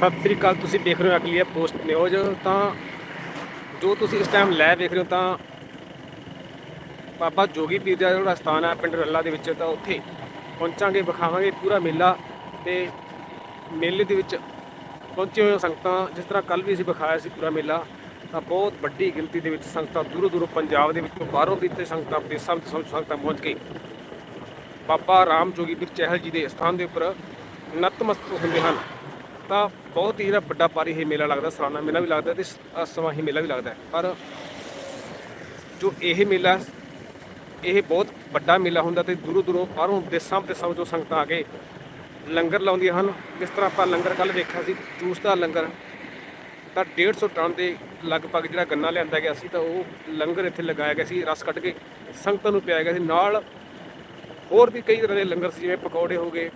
ਸਤਿ ਸ੍ਰੀ ਅਕਾਲ, ਤੁਸੀਂ ਦੇਖ ਰਹੇ ਹੋ ਅਗਲੀ ਪੋਸਟ ਨਿਊਜ਼ ਤਾਂ ਜੋ ਤੁਸੀਂ ਇਸ ਟਾਈਮ ਲੈ ਦੇਖ ਰਹੇ ਹੋ ਤਾਂ ਬਾਬਾ ਜੋਗੀ ਪੀਰ ਦਾ ਜਿਹੜਾ ਸਥਾਨ ਹੈ ਪਿੰਡ ਰੱਲਾ ਦੇ ਵਿੱਚ, ਤਾਂ ਉੱਥੇ ਪਹੁੰਚਾਂਗੇ, ਵਿਖਾਵਾਂਗੇ ਪੂਰਾ ਮੇਲਾ ਤੇ ਮੇਲੇ ਦੇ ਵਿੱਚ ਪਹੁੰਚੇ ਹੋਏ ਸੰਗਤਾਂ। ਜਿਸ ਤਰ੍ਹਾਂ ਕੱਲ ਵੀ ਅਸੀਂ ਵਿਖਾਇਆ ਸੀ ਪੂਰਾ ਮੇਲਾ, ਤਾਂ ਬਹੁਤ ਵੱਡੀ ਗਿਣਤੀ ਦੇ ਵਿੱਚ ਸੰਗਤਾਂ ਦੂਰੋਂ ਦੂਰੋਂ ਪੰਜਾਬ ਦੇ ਵਿੱਚੋਂ ਬਾਹਰੋਂ ਵੀ ਇੱਥੇ ਸੰਗਤਾਂ ਵਿਦੇਸ਼ਾਂ ਤੋਂ ਸੰਗਤਾਂ ਪਹੁੰਚ ਕੇ ਬਾਬਾ ਰਾਮ ਜੋਗੀ ਪੀਰ ਚਹਿਲ ਜੀ ਦੇ ਸਥਾਨ ਦੇ ਉੱਪਰ ਨਤਮਸਤਕ ਹੁੰਦੇ ਹਨ। ਤਾਂ ਬਹੁਤ ਹੀ ਜਿਹੜਾ ਵੱਡਾ ਪਾਰੀ ਇਹ ਮੇਲਾ ਲੱਗਦਾ, ਸਲਾਨਾ ਮੇਲਾ ਵੀ ਲੱਗਦਾ ਤੇ ਸਮਾਹੀ ਮੇਲਾ ਵੀ ਲੱਗਦਾ ਪਰ ਜੋ ਇਹ ਮੇਲਾ, ਇਹ ਬਹੁਤ ਵੱਡਾ ਮੇਲਾ ਹੁੰਦਾ ਤੇ ਦੂਰੋਂ ਦੂਰੋਂ ਬਾਹਰੋਂ ਦੇਸਾਂ ਵਿਦੇਸਾਂ ਤੋਂ ਸੰਗਤਾਂ ਆ ਕੇ ਲੰਗਰ ਲਾਉਂਦੀਆਂ ਹਨ। ਜਿਸ ਤਰ੍ਹਾਂ ਆਪਾਂ ਲੰਗਰ ਕੱਲ ਵੇਖਿਆ ਸੀ, ਜੂਸ ਦਾ ਲੰਗਰ, ਤਾਂ 150 ਟਨ ਦੇ ਲਗਭਗ ਜਿਹੜਾ ਗੰਨਾ ਲਿਆਂਦਾ ਗਿਆ ਸੀ, ਤਾਂ ਉਹ ਲੰਗਰ ਇੱਥੇ ਲਗਾਇਆ ਗਿਆ ਸੀ, ਰਸ ਕੱਢ ਕੇ ਸੰਗਤਾਂ ਨੂੰ ਪਿਆਇਆ ਗਿਆ ਸੀ। ਨਾਲ ਹੋਰ ਵੀ ਕਈ ਤਰ੍ਹਾਂ ਦੇ ਲੰਗਰ ਸੀ, ਜਿਵੇਂ ਪਕੌੜੇ ਹੋ ਗਏ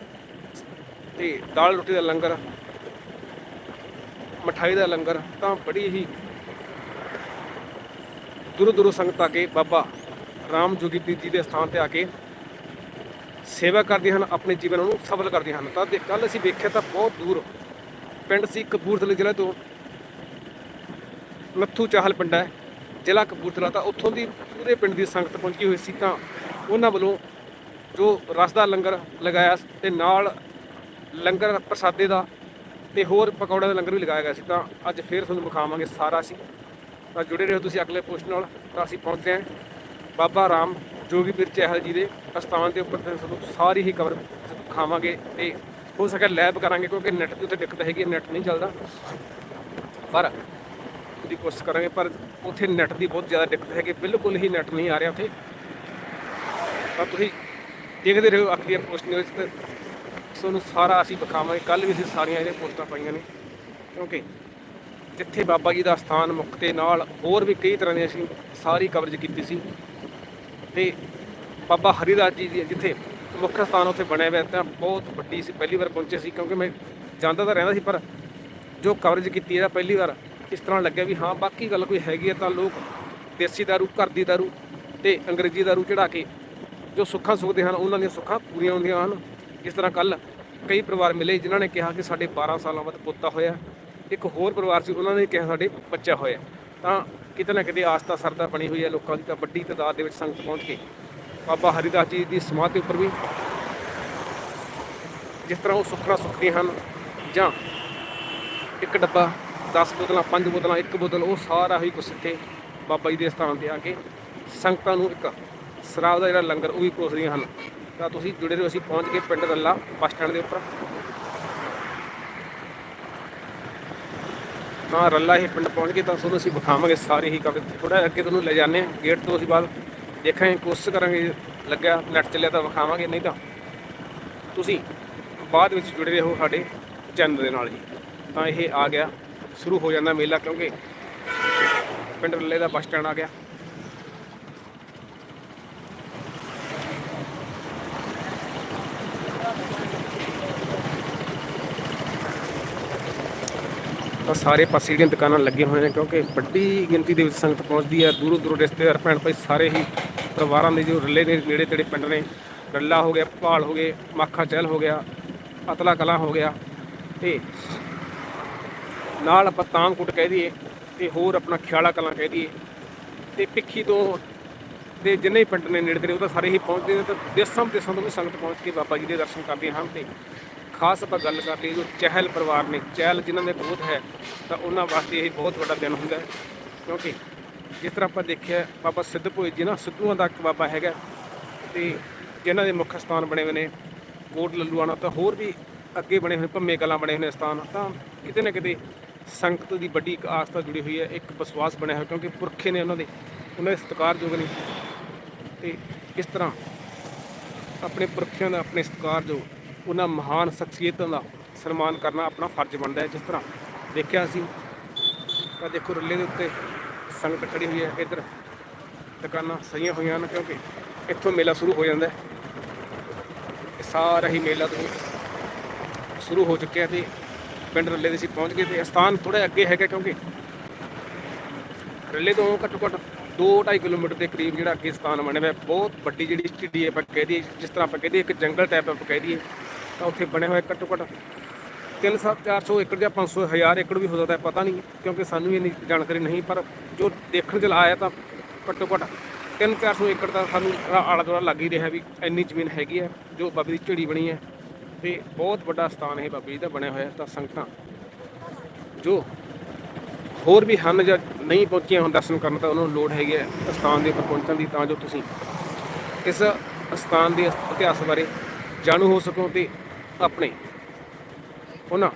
ਤੇ ਦਾਲ ਰੋਟੀ ਦਾ ਲੰਗਰ ਮਠਾਈ ਦਾ ਲੰਗਰ ਤਾਂ ਬੜੀ ਹੀ ਦੂਰੋਂ ਦੂਰੋਂ ਸੰਗਤ ਆ ਕੇ ਬਾਬਾ ਰਾਮ ਜੋਗੀ ਜੀ ਦੇ ਸਥਾਨ ਤੇ ਆ ਕੇ ਸੇਵਾ ਕਰਦੀਆਂ ਹਨ, ਆਪਣੇ ਜੀਵਨ ਨੂੰ ਸਫਲ ਕਰਦੀਆਂ ਹਨ। ਤਾਂ ਕੱਲ ਅਸੀਂ ਵੇਖਿਆ ਤਾਂ ਬਹੁਤ ਦੂਰ। ਪਿੰਡ ਸੀ ਕਪੂਰਥਲੇ ਜ਼ਿਲ੍ਹੇ ਤੋਂ। ਨੱਥੂ ਚਾਹਲ ਪਿੰਡ ਹੈ, ਜ਼ਿਲ੍ਹਾ ਕਪੂਰਥਲਾ। ਤਾਂ ਉੱਥੋਂ ਦੀ ਪੂਰੇ ਪਿੰਡ ਦੀ ਸੰਗਤ ਪਹੁੰਚੀ ਹੋਈ ਸੀ ਤਾਂ ਉਹਨਾਂ ਵੱਲੋਂ ਜੋ ਰਸ ਦਾ ਲੰਗਰ ਲਗਾਇਆ ਤੇ ਨਾਲ ਲੰਗਰ ਪ੍ਰਸਾਦੇ ਦਾ ਤੇ ਹੋਰ ਪਕੌੜਿਆਂ ਦਾ ਲੰਗਰ ਵੀ ਲਗਾਇਆ ਗਿਆ ਸੀ, ਤਾਂ ਅੱਜ ਫੇਰ ਤੁਹਾਨੂੰ ਵਿਖਾਵਾਂਗੇ ਸਾਰਾ ਅਸੀਂ। ਤਾਂ ਜੁੜੇ ਰਹੋ ਤੁਸੀਂ ਅਗਲੇ ਪੋਸਟ ਨਾਲ, ਤਾਂ ਅਸੀਂ ਪਹੁੰਚਦੇ ਹਾਂ ਬਾਬਾ ਰਾਮ ਜੋਗੀ ਪੀਰ ਚਹਿਲ ਜੀ ਦੇ ਅਸਥਾਨ ਦੇ ਉੱਪਰ ਤੇ ਤੁਹਾਨੂੰ ਸਾਰੀ ਹੀ ਕਵਰ ਖਾਵਾਂਗੇ ਤੇ ਹੋ ਸਕੇ ਲੈਬ ਕਰਾਂਗੇ, ਕਿਉਂਕਿ ਨੈਟ ਦੀ ਉੱਤੇ ਦਿੱਕਤ ਹੈਗੀ ਨੈਟ ਨਹੀਂ ਚੱਲਦਾ। ਪਰ ਉਹਦੀ ਕੋਸ਼ਿਸ਼ ਕਰਾਂਗੇ, ਪਰ ਉੱਥੇ ਨੈਟ ਦੀ ਬਹੁਤ ਜ਼ਿਆਦਾ ਦਿੱਕਤ ਹੈਗੀ ਬਿਲਕੁਲ ਹੀ ਨੈਟ ਨਹੀਂ ਆ ਰਿਹਾ ਉੱਥੇ। ਤਾਂ ਤੁਸੀਂ ਦੇਖਦੇ ਰਹੋ, ਅਗਲੀ ਪੋਸਟ ਨਿਊਜ਼ ਤੇ ਤੁਹਾਨੂੰ ਸਾਰਾ ਅਸੀਂ ਵਿਖਾਵਾਂਗੇ। ਕੱਲ ਵੀ ਅਸੀਂ ਸਾਰੀਆਂ ਇਹਦੇ ਪੋਸਟਾਂ ਪਾਈਆਂ ਨੇ। ਕਿਉਂਕਿ ਜਿੱਥੇ ਬਾਬਾ ਜੀ ਦਾ ਸਥਾਨ ਮੁੱਖ ਤੇ ਨਾਲ ਹੋਰ ਵੀ ਕਈ ਤਰ੍ਹਾਂ ਦੀ ਅਸੀਂ ਸਾਰੀ ਕਵਰੇਜ ਕੀਤੀ ਸੀ। ਤੇ ਬਾਬਾ ਹਰੀਦਾਸ ਜੀ ਦੀ ਜਿੱਥੇ ਮੁੱਖ ਸਥਾਨ ਉੱਥੇ ਬਣਿਆ ਹੋਇਆ, ਤਾਂ ਬਹੁਤ ਵੱਡੀ ਸੀ। ਪਹਿਲੀ ਵਾਰ ਪਹੁੰਚੇ ਸੀ ਕਿਉਂਕਿ ਮੈਂ ਜਾਂਦਾ ਤਾਂ ਰਹਿੰਦਾ ਸੀ, ਪਰ ਜੋ ਕਵਰੇਜ ਕੀਤੀ ਹੈ ਪਹਿਲੀ ਵਾਰ ਇਸ ਤਰ੍ਹਾਂ ਲੱਗਿਆ ਵੀ ਹਾਂ, ਬਾਕੀ ਗੱਲ ਕੋਈ ਹੈਗੀ ਹੈ ਤਾਂ ਲੋਕ ਦੇਸੀ ਦਾਰੂ, ਘਰ ਦੀ ਦਾਰੂ ਤੇ ਅੰਗਰੇਜ਼ੀ ਦਾਰੂ ਚੜਾ ਕੇ ਜੋ ਸੁੱਖਾਂ ਸੁਖਦੇ ਹਨ, ਉਹਨਾਂ ਦੀਆਂ ਸੁੱਖਾਂ ਪੂਰੀਆਂ ਹੁੰਦੀਆਂ ਹਨ। ਇਸ ਤਰ੍ਹਾਂ ਕੱਲ ਕਈ ਪਰਿਵਾਰ ਮਿਲੇ ਜਿਨ੍ਹਾਂ ਨੇ ਕਿਹਾ ਕਿ ਸਾਡੇ 12 ਸਾਲਾਂ ਬਾਅਦ ਪੋਤਾ ਹੋਇਆ, ਇੱਕ ਹੋਰ ਪਰਿਵਾਰ ਸੀ, ਉਹਨਾਂ ਨੇ ਕਿਹਾ ਸਾਡੇ ਬੱਚਾ ਹੋਇਆ। ਤਾਂ ਕਿਤੇ ਨਾ ਕਿਤੇ ਆਸਥਾ ਸਰਦਾ ਬਣੀ ਹੋਈ ਹੈ ਲੋਕਾਂ ਦੀ, ਤਾਂ ਵੱਡੀ ਤਾਦਾਦ ਦੇ ਵਿੱਚ ਸੰਗਤ ਪਹੁੰਚ ਕੇ। ਬਾਬਾ ਹਰੀਦਾਸ ਜੀ ਦੀ ਸਮਾਧੀ ਉੱਪਰ ਵੀ ਜਿਸ ਤਰ੍ਹਾਂ ਉਹ ਸੁੱਖਣਾ ਸੁੱਖਦੇ ਹਨ, ਜਾਂ ਇੱਕ ਡੱਬਾ 10 ਬੋਤਲਾਂ 5 ਬੋਤਲਾਂ, ਇੱਕ ਬੋਤਲ, ਉਹ ਸਾਰਾ ਹੀ ਕੁਛ ਇੱਥੇ ਬਾਬਾ ਜੀ ਦੇ ਸਥਾਨ ਤੇ ਆ ਕੇ ਸੰਗਤਾਂ ਨੂੰ ਇੱਕ ਸ਼ਰਾਬ ਦਾ ਜਿਹੜਾ ਲੰਗਰ ਉਹ ਵੀ ਪਰੋਸਦੀਆਂ ਹਨ। ਤਾਂ ਤੁਸੀਂ ਜੁੜੇ ਰਹੋ, ਅਸੀਂ ਪਹੁੰਚ ਗਏ ਪਿੰਡ ਰੱਲਾ ਬੱਸ ਸਟੈਂਡ ਦੇ ਉੱਪਰ। ਤਾਂ ਰੱਲਾ ਇਹ ਪਿੰਡ ਪਹੁੰਚ ਗਏ, ਤਾਂ ਤੁਹਾਨੂੰ ਅਸੀਂ ਵਿਖਾਵਾਂਗੇ ਸਾਰੇ ਹੀ ਕਾਫੀ ਥੋੜਾ ਅੱਗੇ ਤੁਹਾਨੂੰ ਲੈ ਜਾਂਦੇ ਹਾਂ, ਗੇਟ ਤੋਂ ਅਸੀਂ ਬਾਅਦ ਦੇਖਾਂਗੇ, ਕੋਸ਼ਿਸ਼ ਕਰਾਂਗੇ, ਲੱਗਿਆ, ਨੈਟ ਚੱਲਿਆ ਤਾਂ ਵਿਖਾਵਾਂਗੇ, ਨਹੀਂ ਤਾਂ ਤੁਸੀਂ ਬਾਅਦ ਵਿੱਚ ਜੁੜੇ ਰਹੋ ਸਾਡੇ ਚੈਨਲ ਦੇ ਨਾਲ ਜੀ ਤਾਂ ਇਹ ਆ ਗਿਆ, ਸ਼ੁਰੂ ਹੋ ਜਾਂਦਾ ਮੇਲਾ, ਕਿਉਂਕਿ ਪਿੰਡ ਰੱਲੇ ਦਾ ਬੱਸ ਸਟੈਂਡ ਆ ਗਿਆ। ਤਾਂ ਸਾਰੇ ਪਾਸੇ ਜਿਹੜੀਆਂ ਦੁਕਾਨਾਂ ਲੱਗੀਆਂ ਹੋਈਆਂ ਨੇ, ਕਿਉਂਕਿ ਵੱਡੀ ਗਿਣਤੀ ਦੇ ਵਿੱਚ ਸੰਗਤ ਪਹੁੰਚਦੀ ਹੈ ਦੂਰੋਂ ਦੂਰੋਂ ਰਿਸ਼ਤੇਦਾਰ ਭੈਣ ਭਾਈ ਸਾਰੇ ਹੀ ਪਰਿਵਾਰਾਂ ਦੇ ਜੋ ਰੱਲੇ ਦੇ ਨੇੜੇ ਤੇੜੇ ਪਿੰਡ ਨੇ, ਰੱਲਾ ਹੋ ਗਿਆ, ਭਾਲ ਹੋ ਗਏ, ਮਾਖਾ ਚਹਿਲ ਹੋ ਗਿਆ ਅਤਲਾ ਕਲਾ ਹੋ ਗਿਆ ਤੇ ਨਾਲ ਆਪਾਂ ਤਾਂਗਕੁੱਟ ਕਹਿ ਦਈਏ ਤੇ ਹੋਰ ਆਪਣਾ ਖਿਆਲਾ ਕਲਾਂ ਕਹਿ ਦਈਏ ਤੇ ਪਿੱਖੀ ਤੋਂ ਦੇ ਜਿੰਨੇ ਵੀ ਪਿੰਡ ਨੇ ਨੇੜੇ ਤੇੜੇ ਉਹ ਤਾਂ ਸਾਰੇ ਹੀ ਪਹੁੰਚਦੇ ਨੇ ਤੇ ਦੇਸਾਂ ਵਿਦੇਸਾਂ ਤੋਂ ਵੀ ਸੰਗਤ ਪਹੁੰਚ ਕੇ ਬਾਬਾ ਜੀ ਦੇ ਦਰਸ਼ਨ ਕਰਦੇ ਹਨ ਤੇ ਖਾਸ ਆਪਾਂ ਗੱਲ ਕਰਦੇ ਜੋ ਚਹਿਲ ਪਰਿਵਾਰ ਨੇ, ਚਹਿਲ ਜਿਨ੍ਹਾਂ ਦੇ ਬਹੁਤ ਹੈ, ਤਾਂ ਉਹਨਾਂ ਵਾਸਤੇ ਇਹ ਬਹੁਤ ਵੱਡਾ ਦਿਨ ਹੁੰਦਾ ਹੈ। ਕਿਉਂਕਿ ਜਿਸ ਤਰ੍ਹਾਂ ਆਪਾਂ ਦੇਖਿਆ, ਬਾਬਾ ਸਿੱਧਪੁਰ ਜੀ ਨਾ, ਸਿੱਧੂਆਂ ਦਾ ਇੱਕ ਬਾਬਾ ਹੈਗਾ ਤੇ ਜਿਨ੍ਹਾਂ ਦੇ ਮੁੱਖ ਸਥਾਨ ਬਣੇ ਹੋਏ ਨੇ ਕੋਟ ਲੱਲੂਆਣਾ ਤਾਂ ਹੋਰ ਵੀ ਅੱਗੇ ਬਣੇ ਹੋਏ, ਭੰਮੇ ਕਲਾਂ ਬਣੇ ਹੋਏ ਨੇ ਸਥਾਨ, ਤਾਂ ਕਿਤੇ ਨਾ ਕਿਤੇ ਸੰਗਤ ਦੀ ਵੱਡੀ ਇੱਕ ਆਸਥਾ ਜੁੜੀ ਹੋਈ ਹੈ, ਇੱਕ ਵਿਸ਼ਵਾਸ ਬਣਿਆ ਹੋਇਆ, ਕਿਉਂਕਿ ਪੁਰਖੇ ਨੇ ਉਹਨਾਂ ਦੇ ਉਹਨਾਂ ਦੇ ਸਤਿਕਾਰਯੋਗ ਨੇ। ਤੇ ਇਸ ਤਰ੍ਹਾਂ ਆਪਣੇ ਪੁਰਖਿਆਂ ਦਾ, ਆਪਣੇ ਸਤਿਕਾਰਯੋਗ ਉਹਨਾਂ ਮਹਾਨ ਸ਼ਖਸੀਅਤਾਂ ਦਾ ਸਨਮਾਨ ਕਰਨਾ ਆਪਣਾ ਫਰਜ਼ ਬਣਦਾ ਹੈ, ਜਿਸ ਤਰ੍ਹਾਂ ਦੇਖਿਆ ਸੀ। ਤਾਂ ਦੇਖੋ ਰੱਲੇ ਦੇ ਉੱਤੇ ਸੰਗਤ ਖੜੀ ਹੋਈ ਹੈ, ਇੱਧਰ ਦੁਕਾਨਾਂ ਸਹੀਆਂ ਹੋਈਆਂ ਹਨ, ਕਿਉਂਕਿ ਇੱਥੋਂ ਮੇਲਾ ਸ਼ੁਰੂ ਹੋ ਜਾਂਦਾ ਹੈ। ਇਹ ਸਾਰਾ ਹੀ ਮੇਲਾ ਤੋਂ ਸ਼ੁਰੂ ਹੋ ਚੁੱਕਿਆ ਤੇ ਪਿੰਡ ਰੱਲੇ ਦੇ ਅਸੀਂ ਪਹੁੰਚ ਗਏ ਤੇ ਸਥਾਨ ਥੋੜਾ ਅੱਗੇ ਹੈਗਾ, ਕਿਉਂਕਿ ਰੱਲੇ ਤੋਂ ਘੱਟੋ ਘੱਟ 2.5 ਕਿਲੋਮੀਟਰ ਦੇ ਕਰੀਬ ਜਿਹੜਾ ਅੱਗੇ ਸਥਾਨ ਬਣਿਆ ਹੋਇਆ, ਬਹੁਤ ਵੱਡੀ ਜਿਹੜੀ ਸਟੇਡੀ ਆਪਾਂ ਕਹਿ ਦਈਏ, ਜਿਸ ਤਰ੍ਹਾਂ ਆਪਾਂ ਕਹਿ ਦਈਏ ਇੱਕ ਜੰਗਲ ਟਾਈਪ ਆਪਾਂ ਕਹਿ ਦਈਏ, ਤਾਂ ਉੱਥੇ ਬਣਿਆ ਹੋਇਆ ਘੱਟੋ ਘੱਟ ਤਿੰਨ ਸੌ 400 ਏਕੜ ਜਾਂ 500 ਹਜ਼ਾਰ ਏਕੜ ਵੀ ਹੋ ਸਕਦਾ ਹੈ ਪਤਾ ਨਹੀਂ, ਕਿਉਂਕਿ ਸਾਨੂੰ ਵੀ ਇੰਨੀ ਜਾਣਕਾਰੀ ਨਹੀਂ, ਪਰ ਜੋ ਦੇਖਣ ਚ ਆਇਆ ਤਾਂ ਘੱਟੋ ਘੱਟ 3-400 ਏਕੜ ਦਾ ਸਾਨੂੰ ਆਲਾ ਦੁਆਲਾ ਲੱਗ ਹੀ ਰਿਹਾ ਵੀ ਇੰਨੀ ਜ਼ਮੀਨ ਹੈਗੀ ਹੈ ਜੋ ਬਾਬੇ ਦੀ ਝਿੜੀ ਬਣੀ ਹੈ, ਤੇ ਬਹੁਤ ਵੱਡਾ ਸਥਾਨ ਇਹ ਬਾਬੇ ਜੀ ਦਾ ਬਣਿਆ ਹੋਇਆ, ਤਾਂ ਸੰਗਤਾਂ ਜੋ ਹੋਰ ਵੀ ਹਨ ਜਾਂ ਨਹੀਂ ਪਹੁੰਚੀਆਂ ਹੁਣ ਦਰਸ਼ਨ ਕਰਨ ਤਾਂ ਉਹਨਾਂ ਨੂੰ ਲੋੜ ਹੈਗੀ ਹੈ ਸਥਾਨ ਦੇ ਉੱਪਰ ਪਹੁੰਚਣ ਦੀ, ਤਾਂ ਜੋ ਤੁਸੀਂ ਇਸ ਸਥਾਨ ਦੇ ਇਤਿਹਾਸ ਬਾਰੇ ਜਾਣੂ ਹੋ ਸਕੋ ਤੇ ਆਪਣੇ ਉਹਨਾਂ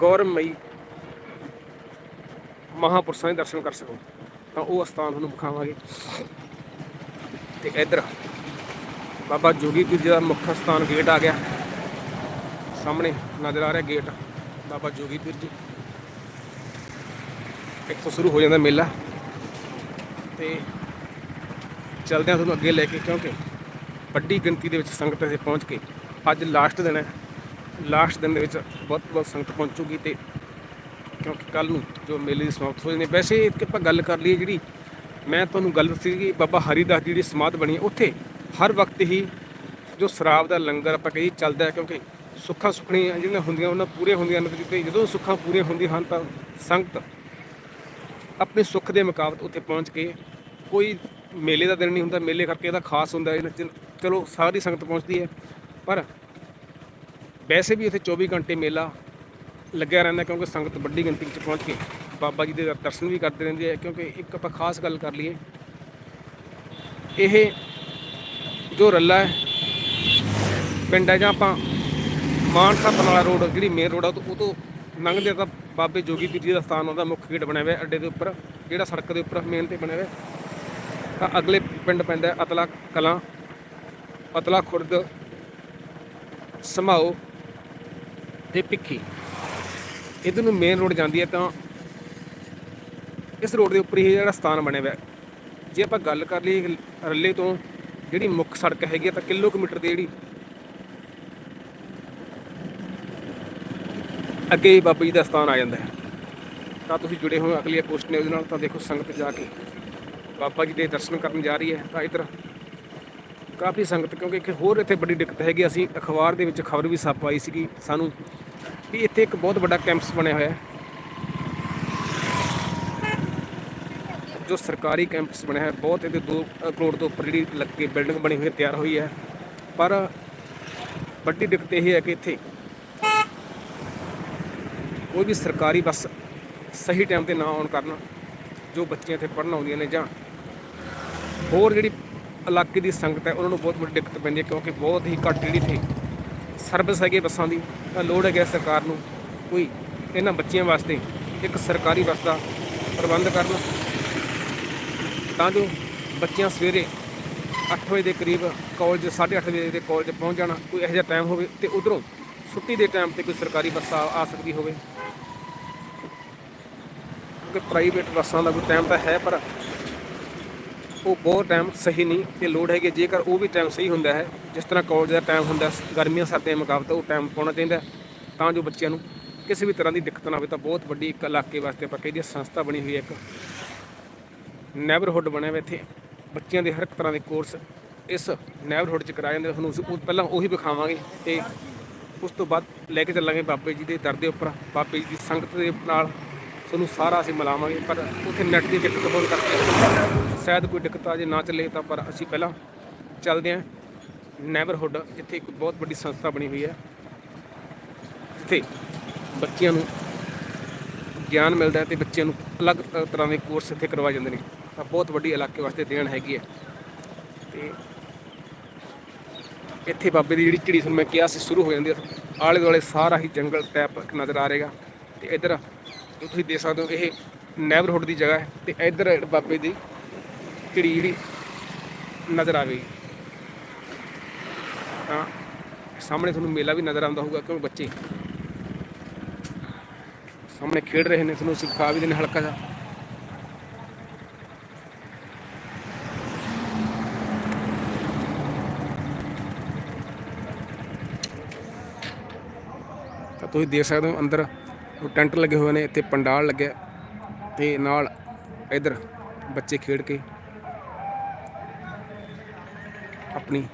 ਗੌਰਵਮਈ ਮਹਾਪੁਰਸ਼ਾਂ ਦੇ ਦਰਸ਼ਨ ਕਰ ਸਕੋ। ਤਾਂ ਉਹ ਸਥਾਨ ਤੁਹਾਨੂੰ ਵਿਖਾਵਾਂਗੇ। ਤੇ ਇੱਧਰ ਬਾਬਾ ਜੋਗੀ ਪੀਰ ਜੀ ਦਾ ਮੁੱਖ ਸਥਾਨ ਗੇਟ ਆ ਗਿਆ। ਸਾਹਮਣੇ ਨਜ਼ਰ ਆ ਰਿਹਾ ਗੇਟ ਬਾਬਾ ਜੋਗੀ ਪੀਰ ਜੀ। ਇੱਥੋਂ ਸ਼ੁਰੂ ਹੋ ਜਾਂਦਾ ਮੇਲਾ। ਤੇ ਚਲਦੇ ਹਾਂ ਤੁਹਾਨੂੰ ਅੱਗੇ ਲੈ ਕੇ ਕਿਉਂਕਿ ਵੱਡੀ ਗਿਣਤੀ ਦੇ ਵਿੱਚ ਸੰਗਤ ਇੱਥੇ ਪਹੁੰਚ ਕੇ ਅੱਜ ਲਾਸਟ ਦਿਨ ਹੈ। ਲਾਸਟ ਦਿਨ ਦੇ ਵਿੱਚ ਬਹੁਤ ਬਹੁਤ ਸੰਗਤ ਪਹੁੰਚੂਗੀ ਤੇ ਕਿਉਂਕਿ ਕੱਲ ਨੂੰ ਜੋ ਮੇਲੇ ਦੀ ਸਮਾਪਤ ਹੋ ਜਾਂਦੀ ਵੈਸੇ ਇੱਕ ਆਪਾਂ ਗੱਲ ਕਰ ਲਈਏ ਜਿਹੜੀ ਮੈਂ ਤੁਹਾਨੂੰ ਗੱਲ ਦੱਸੀ ਕਿ ਬਾਬਾ ਹਰੀਦਾਸ ਜੀ ਦੀ ਸਮਾਧ ਬਣੀ ਹੈ, ਉੱਥੇ ਹਰ ਵਕਤ ਹੀ ਜੋ ਸ਼ਰਾਬ ਦਾ ਲੰਗਰ ਆਪਾਂ ਕਹੀ ਚੱਲਦਾ ਕਿਉਂਕਿ ਸੁੱਖਾਂ ਸੁਖਣੀਆਂ ਜਿਹੜੀਆਂ ਹੁੰਦੀਆਂ, ਉਹਨਾਂ ਪੂਰੀਆਂ ਹੁੰਦੀਆਂ ਨੇ ਤੇ ਜਦੋਂ ਸੁੱਖਾਂ ਪੂਰੀਆਂ ਹੁੰਦੀਆਂ ਹਨ ਤਾਂ ਸੰਗਤ ਆਪਣੇ ਸੁੱਖ ਦੇ ਮੁਕਾਬਲੇ ਉੱਥੇ ਪਹੁੰਚ ਕੇ ਕੋਈ ਮੇਲੇ ਦਾ ਦਿਨ ਨਹੀਂ ਹੁੰਦਾ, ਮੇਲੇ ਕਰਕੇ ਇਹਦਾ ਖਾਸ ਹੁੰਦਾ ਹੈ ਚਲੋ ਸਾਰੀ ਸੰਗਤ ਪਹੁੰਚਦੀ ਹੈ, ਪਰ ਵੈਸੇ ਵੀ ਇੱਥੇ 24 ਘੰਟੇ ਮੇਲਾ ਲੱਗਿਆ ਰਹਿੰਦਾ ਕਿਉਂਕਿ ਸੰਗਤ ਵੱਡੀ ਗਿਣਤੀ ਵਿੱਚ ਪਹੁੰਚ ਕੇ ਬਾਬਾ ਜੀ ਦੇ ਦਰਸ਼ਨ ਵੀ ਕਰਦੇ ਰਹਿੰਦੇ ਆ ਕਿਉਂਕਿ ਇੱਕ ਆਪਾਂ ਖਾਸ ਗੱਲ ਕਰ ਲਈਏ, ਇਹ ਜੋ ਰੱਲਾ ਹੈ, ਪਿੰਡ ਹੈ ਜਾਂ ਆਪਾਂ ਮਾਨਸਾ ਬਰਨਾਲਾ ਰੋਡ, ਜਿਹੜੀ ਮੇਨ ਰੋਡ ਆ, ਉਹ ਤੋਂ- ਉਹ ਤੋਂ ਲੰਘਦੇ ਤਾਂ ਬਾਬੇ ਜੋਗੀ ਪੀਰ ਜੀ ਦਾ ਸਥਾਨ ਉਹਦਾ ਮੁੱਖ ਗੇਟ ਬਣਿਆ ਹੋਇਆ ਅੱਡੇ ਦੇ ਉੱਪਰ, ਜਿਹੜਾ ਸੜਕ ਦੇ ਉੱਪਰ ਮੇਨ ਤੇ ਬਣਿਆ ਹੋਇਆ। ਤਾਂ ਅਗਲੇ ਪਿੰਡ ਪੈਂਦਾ ਅਤਲਾ ਕਲਾਂ, ਅਤਲਾ ਖੁਰਦ, ਸਮਾਓ ਤੇ ਪਿੱਖੀ ਇਧਰ ਨੂੰ ਮੇਨ ਰੋਡ ਜਾਂਦੀ ਹੈ ਤਾਂ ਇਸ ਰੋਡ ਦੇ ਉੱਪਰ ਹੀ ਜਿਹੜਾ ਸਥਾਨ ਬਣਿਆ ਹੋਇਆ। ਜੇ ਆਪਾਂ ਗੱਲ ਕਰ ਲਈਏ ਰੱਲੇ ਤੋਂ, ਜਿਹੜੀ ਮੁੱਖ ਸੜਕ ਹੈਗੀ ਹੈ ਤਾਂ ਕਿਲੋਮੀਟਰ ਦੀ ਜਿਹੜੀ ਅੱਗੇ ਹੀ ਬਾਬਾ ਜੀ ਦਾ ਸਥਾਨ ਆ ਜਾਂਦਾ ਹੈ। ਤਾਂ ਤੁਸੀਂ ਜੁੜੇ ਹੋਏ ਅਗਲੀ ਪੋਸਟ ਨੇ ਉਹਦੇ ਨਾਲ, ਤਾਂ ਦੇਖੋ ਸੰਗਤ ਜਾ ਕੇ ਬਾਬਾ ਜੀ ਦੇ ਦਰਸ਼ਨ ਕਰਨ ਜਾ ਰਹੀ ਹੈ। ਤਾਂ ਇਧਰ ਕਾਫੀ ਸੰਗਤ, ਕਿਉਂਕਿ ਇੱਕ ਹੋਰ ਇੱਥੇ ਵੱਡੀ ਦਿੱਕਤ ਹੈਗੀ। ਅਸੀਂ ਅਖਬਾਰ ਦੇ ਵਿੱਚ ਖਬਰ ਵੀ ਸੱਪ ਆਈ ਸੀਗੀ ਸਾਨੂੰ ਵੀ ਇੱਥੇ ਇੱਕ ਬਹੁਤ ਵੱਡਾ ਕੈਂਪਸ ਬਣਿਆ ਹੋਇਆ ਹੈ। ਜੋ ਸਰਕਾਰੀ ਕੈਂਪਸ ਬਣਿਆ ਹੈ। ਬਹੁਤ ਇਹਦੇ 2 ਕਰੋੜ ਤੋਂ ਉੱਪਰ ਜਿਹੜੀ ਲੱਗੇ ਬਿਲਡਿੰਗ ਬਣੀ ਹੋਈ ਤਿਆਰ ਹੋਈ ਹੈ। ਪਰ ਵੱਡੀ ਦਿੱਕਤ ਇਹ ਹੈ ਕਿ ਇੱਥੇ ਕੋਈ ਵੀ ਸਰਕਾਰੀ ਬੱਸ ਸਹੀ ਟਾਈਮ ਤੇ ਨਾ ਆਉਣ ਕਾਰਨ, ਜੋ ਬੱਚੀਆਂ ਇੱਥੇ ਪੜ੍ਹਨ ਆਉਂਦੀਆਂ ਨੇ ਜਾਂ ਹੋਰ ਜਿਹੜੀ ਇਲਾਕੇ ਦੀ ਸੰਗਤ ਹੈ, ਉਹਨਾਂ ਨੂੰ ਬਹੁਤ ਵੱਡੀ ਦਿੱਕਤ ਪੈਂਦੀ ਹੈ ਕਿਉਂਕਿ ਬਹੁਤ ਹੀ ਘੱਟ ਜਿਹੜੀ ਇੱਥੇ ਸਰਵਿਸ ਹੈਗੀ ਹੈ ਬੱਸਾਂ ਦੀ, ਤਾਂ ਲੋੜ ਹੈਗਾ ਸਰਕਾਰ ਨੂੰ ਕੋਈ ਇਹਨਾਂ ਬੱਚਿਆਂ ਵਾਸਤੇ ਇੱਕ ਸਰਕਾਰੀ ਬੱਸ ਦਾ ਪ੍ਰਬੰਧ ਕਰਨ। ਤਾਂ ਜੋ ਬੱਚਿਆਂ ਸਵੇਰੇ 8 ਵਜੇ ਦੇ ਕਰੀਬ ਕਾਲਜ 8:30 ਵਜੇ ਦੇ ਕਾਲਜ ਪਹੁੰਚ ਜਾਣਾ, ਕੋਈ ਇਹੋ ਜਿਹਾ ਟਾਈਮ ਹੋਵੇ ਤੇ ਉਧਰੋਂ ਛੁੱਟੀ ਦੇ ਟਾਈਮ ਤੇ ਕੋਈ ਸਰਕਾਰੀ ਬੱਸ ਆ ਆ ਸਕਦੀ ਹੋਵੇ। ਕਿਉਂਕਿ ਪ੍ਰਾਈਵੇਟ ਬੱਸਾਂ ਦਾ ਕੋਈ ਟਾਈਮ ਤਾਂ ਹੈ, ਪਰ ਉਹ ਬਹੁਤ ਟਾਈਮ ਸਹੀ ਨਹੀਂ ਤੇ ਲੋੜ ਹੈ। ਕਿ ਜੇਕਰ ਉਹ ਵੀ ਟਾਈਮ ਸਹੀ ਹੁੰਦਾ ਹੈ, ਜਿਸ ਤਰ੍ਹਾਂ ਕਾਲਜ ਦਾ ਟਾਈਮ ਹੁੰਦਾ, ਗਰਮੀਆਂ ਸਰਦੀਆਂ ਮੁਕਾਬਲੇ ਉਹ ਟਾਈਮ ਪਾਉਣਾ ਚਾਹੀਦਾ ਤਾਂ ਜੋ ਬੱਚਿਆਂ ਨੂੰ ਕਿਸੇ ਵੀ ਤਰ੍ਹਾਂ ਦੀ ਦਿੱਕਤ ਨਾ ਹੋਵੇ ਤਾਂ ਬਹੁਤ ਵੱਡੀ ਇੱਕ ਇਲਾਕੇ ਵਾਸਤੇ ਆਪਾਂ ਕਹੀਏ ਸੰਸਥਾ ਬਣੀ ਹੋਈ ਹੈ ਇੱਕ। ਨੈਬਰਹੁੱਡ ਬਣਿਆ ਹੋਇਆ ਇੱਥੇ। ਬੱਚਿਆਂ ਦੇ ਹਰ ਇੱਕ ਤਰ੍ਹਾਂ ਦੇ ਕੋਰਸ ਇਸ ਨੈਬਰਹੁੱਡ 'ਚ ਕਰਾਏ ਜਾਂਦੇ ਤੁਹਾਨੂੰ ਉਹ ਪਹਿਲਾਂ ਉਹੀ ਵਿਖਾਵਾਂਗੇ ਤੇ ਉਸ ਤੋਂ ਬਾਅਦ ਲੈ ਕੇ ਚੱਲਾਂਗੇ ਬਾਬੇ ਜੀ ਦੇ ਦਰ ਦੇ ਉੱਪਰ, ਬਾਬੇ ਜੀ ਦੀ ਸੰਗਤ ਦੇ ਨਾਲ। ਤੁਹਾਨੂੰ ਸਾਰਾ ਅਸੀਂ ਮਿਲਾਵਾਂਗੇ, ਪਰ ਉੱਥੇ ਨੈਟ ਦੀ ਦਿੱਕਤ ਹੋਣ ਕਰਕੇ ਸ਼ਾਇਦ ਕੋਈ ਦਿੱਕਤ ਆ ਜੇ, ਨਾ ਚੱਲੇ ਤਾਂ, ਪਰ ਅਸੀਂ ਪਹਿਲਾਂ ਚੱਲਦੇ ਹਾਂ ਨੈਬਰਹੁੱਡ ਜਿੱਥੇ ਇੱਕ ਬਹੁਤ ਵੱਡੀ ਸੰਸਥਾ ਬਣੀ ਹੋਈ ਹੈ। ਜਿੱਥੇ ਬੱਚਿਆਂ ਨੂੰ ਗਿਆਨ ਮਿਲਦਾ ਹੈ ਤੇ ਬੱਚਿਆਂ ਨੂੰ ਅਲੱਗ ਤ- ਤਰ੍ਹਾਂ ਦੇ ਕੋਰਸ ਇੱਥੇ ਕਰਵਾਏ ਜਾਂਦੇ ਨੇ। ਤਾਂ ਬਹੁਤ ਵੱਡੀ ਇਲਾਕੇ ਵਾਸਤੇ ਦੇਣ ਹੈਗੀ ਹੈ। ਤੇ ਇੱਥੇ ਬਾਬੇ ਦੀ ਜਿਹੜੀ ਝਿੜੀ ਤੁਹਾਨੂੰ ਮੈਂ ਕਿਹਾ ਸੀ, ਸ਼ੁਰੂ ਹੋ ਜਾਂਦੀ ਹੈ। ਆਲੇ ਦੁਆਲੇ ਸਾਰਾ ਹੀ ਜੰਗਲ ਟੈਪ ਨਜ਼ਰ ਆ ਰਹੇਗਾ। ਤੇ ਇੱਧਰ ਜੋ ਤੁਸੀਂ ਦੇਖ ਸਕਦੇ ਹੋ ਇਹ ਨੈਬਰਹੁੱਡ ਦੀ ਜਗ੍ਹਾ ਹੈ ਤੇ ਇੱਧਰ ਬਾਬੇ ਦੀ ਝਿੜੀ ਜਿਹੜੀ ਨਜ਼ਰ ਆਵੇਗੀ ਤਾਂ ਸਾਹਮਣੇ ਤੁਹਾਨੂੰ ਮੇਲਾ ਵੀ ਨਜ਼ਰ ਆਉਂਦਾ ਹੋਊਗਾ ਕਿਉਂਕਿ ਬੱਚੇ ਸਾਹਮਣੇ ਖੇਡ ਰਹੇ ਨੇ, ਤੁਹਾਨੂੰ ਸਿਖਾ ਵੀ ਦੇਣੇ ਹਲਕਾ ਜਿਹਾ। ਤਾਂ ਤੁਸੀਂ ਦੇਖ ਸਕਦੇ ਹੋ ਅੰਦਰ ਟੈਂਟ ਲੱਗੇ ਹੋਏ ਨੇ, ਇੱਥੇ ਪੰਡਾਲ ਲੱਗਿਆ। ਤੇ ਨਾਲ ਇਧਰ ਬੱਚੇ ਖੇਡ ਕੇ ਆਪਣੀ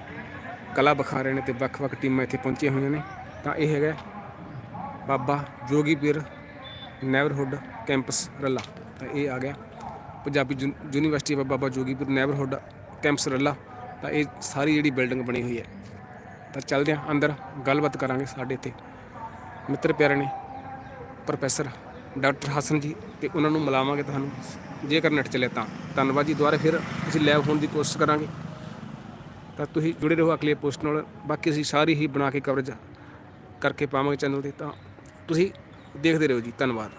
ਕਲਾ ਵਿਖਾ ਰਹੇ ਨੇ ਤੇ ਵੱਖ-ਵੱਖ ਟੀਮਾਂ ਇੱਥੇ ਪਹੁੰਚੀਆਂ ਹੋਈਆਂ ਨੇ। ਤਾਂ ਇਹ ਹੈਗਾ ਬਾਬਾ ਜੋਗੀਪੀਰ ਨੈਵਰਹੁੱਡ ਕੈਂਪਸ ਰੱਲਾ। ਤਾਂ ਇਹ ਆ ਗਿਆ। Punjabi uni- university of Baba Jogipur neighbourhood campus Ralla. ਤਾਂ ਇਹ ਸਾਰੀ ਜਿਹੜੀ ਬਿਲਡਿੰਗ ਬਣੀ ਹੋਈ ਹੈ। ਤਾਂ ਚੱਲਦੇ ਹਾਂ, ਅੰਦਰ ਗੱਲਬਾਤ ਕਰਾਂਗੇ ਸਾਡੇ ਇੱਥੇ। ਮਿੱਤਰ ਪਿਆਰੇ ਨੇ ਪ੍ਰੋਫੈਸਰ ਡਾਕਟਰ ਹਸਨ ਜੀ ਤੇ ਉਹਨਾਂ ਨੂੰ ਮਿਲਾਵਾਂਗੇ ਤੁਹਾਨੂੰ। ਜੇਕਰ ਨੈਟ ਚੱਲੇ ਤਾਂ। ਧੰਨਵਾਦ ਜੀ, ਦੁਬਾਰਾ ਫਿਰ ਅਸੀਂ ਲਾਈਵ ਹੋਣ ਦੀ ਕੋਸ਼ਿਸ਼ ਕਰਾਂਗੇ। ਤਾਂ ਤੁਸੀਂ ਜੁੜੇ ਰਹੋ ਅਗਲੇ ਪੋਸਟ ਨਾਲ। ਬਾਕੀ ਅਸੀਂ ਸਾਰੀ ਹੀ ਬਣਾ ਕੇ ਕਵਰੇਜ ਕਰਕੇ ਪਾਵਾਂਗੇ ਚੈਨਲ ਤੇ। ਤਾਂ ਤੁਸੀਂ ਦੇਖਦੇ ਰਹੋ ਜੀ। ਧੰਨਵਾਦ।